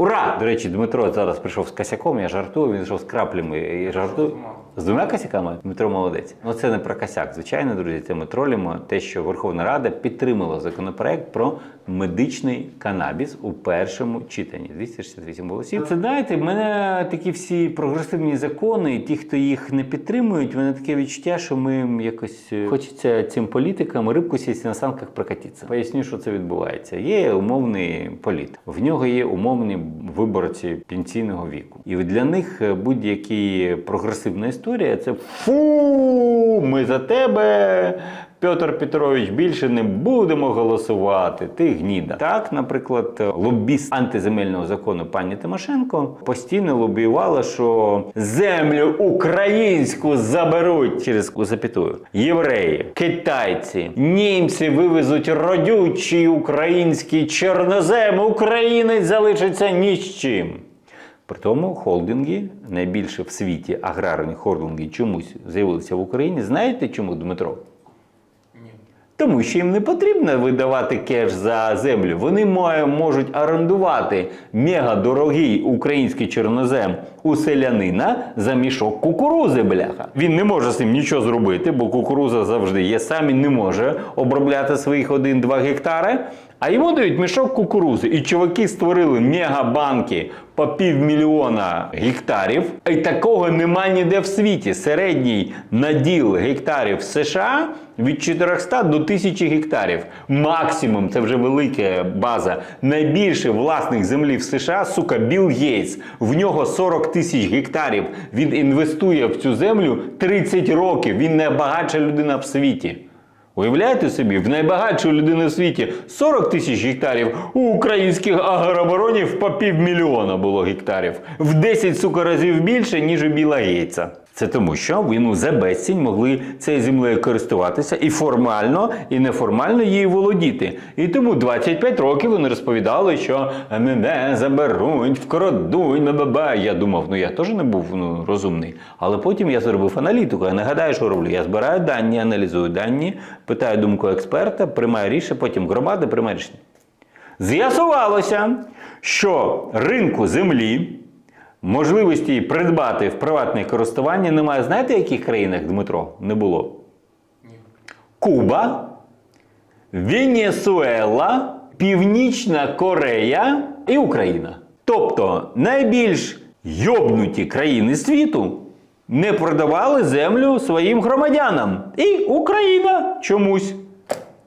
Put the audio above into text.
Ура! До речі, Дмитро зараз прийшов з косяком, я жартую, він йшов з краплями і жартую. З двома косяками? Дмитро молодець. Ну це не про косяк. Звичайно, друзі, це ми тролімо те, що Верховна Рада підтримала законопроект про медичний канабіс у першому читанні. 268 голосів. Це знаєте, в мене такі всі прогресивні закони, ті, хто їх не підтримують, в мене таке відчуття, що ми якось е, хочеться цим політикам рибку сісти на санках прокатитися. Поясню, що це відбувається. Є умовний політ, в нього є умовні виборці пенсійного віку. І для них е, будь-які прогресивна історія це фу, ми за тебе. Петр Петрович, більше не будемо голосувати. Ти гніда. Так, наприклад, лобіст антиземельного закону пані Тимошенко постійно лобіювала, що землю українську заберуть через запятую. Євреї, китайці, німці вивезуть родючий український чорнозем. Українець залишиться ні з чим. При тому холдинги, найбільше в світі аграрні холдинги, чомусь з'явилися в Україні. Знаєте чому, Дмитро? Тому що їм не потрібно видавати кеш за землю. Вони можуть орендувати мегадорогий український чорнозем у селянина за мішок кукурузи, бляха. Він не може з цим нічого зробити, бо кукуруза завжди є. Сам він не може обробляти своїх 1-2 гектари. А йому дають мішок кукурузи. І чуваки створили мегабанки по півмільйона гектарів. І такого нема ніде в світі. Середній наділ гектарів США від 400 до 1000 гектарів. Максимум, це вже велика база. Найбільше власних землі в США, сука, Білл Гейтс. В нього 40 тисяч гектарів. Він інвестує в цю землю 30 років. Він найбагатша людина в світі. Уявляєте собі, в найбагатшої людини в світі 40 тисяч гектарів, у українських агробаронів по півмільйона було гектарів. В 10 сука разів більше, ніж у Біла Гейтса. Це тому, що вони за безцінь могли цією землею користуватися і формально, і неформально її володіти. І тому 25 років вони розповідали, що мене заберуть, вкрадуть, бе-бе-бе. Я думав, ну я теж не був ну, розумний. Але потім я зробив аналітику. Я нагадаю, що роблю. Я збираю дані, аналізую дані, питаю думку експерта, приймаю рішення, потім громада приймає рішення. З'ясувалося, що ринку землі, можливості її придбати в приватне користування немає. Знаєте, в яких країнах, Дмитро, не було? Куба, Венесуела, Північна Корея і Україна. Тобто найбільш йобнуті країни світу не продавали землю своїм громадянам. І Україна чомусь.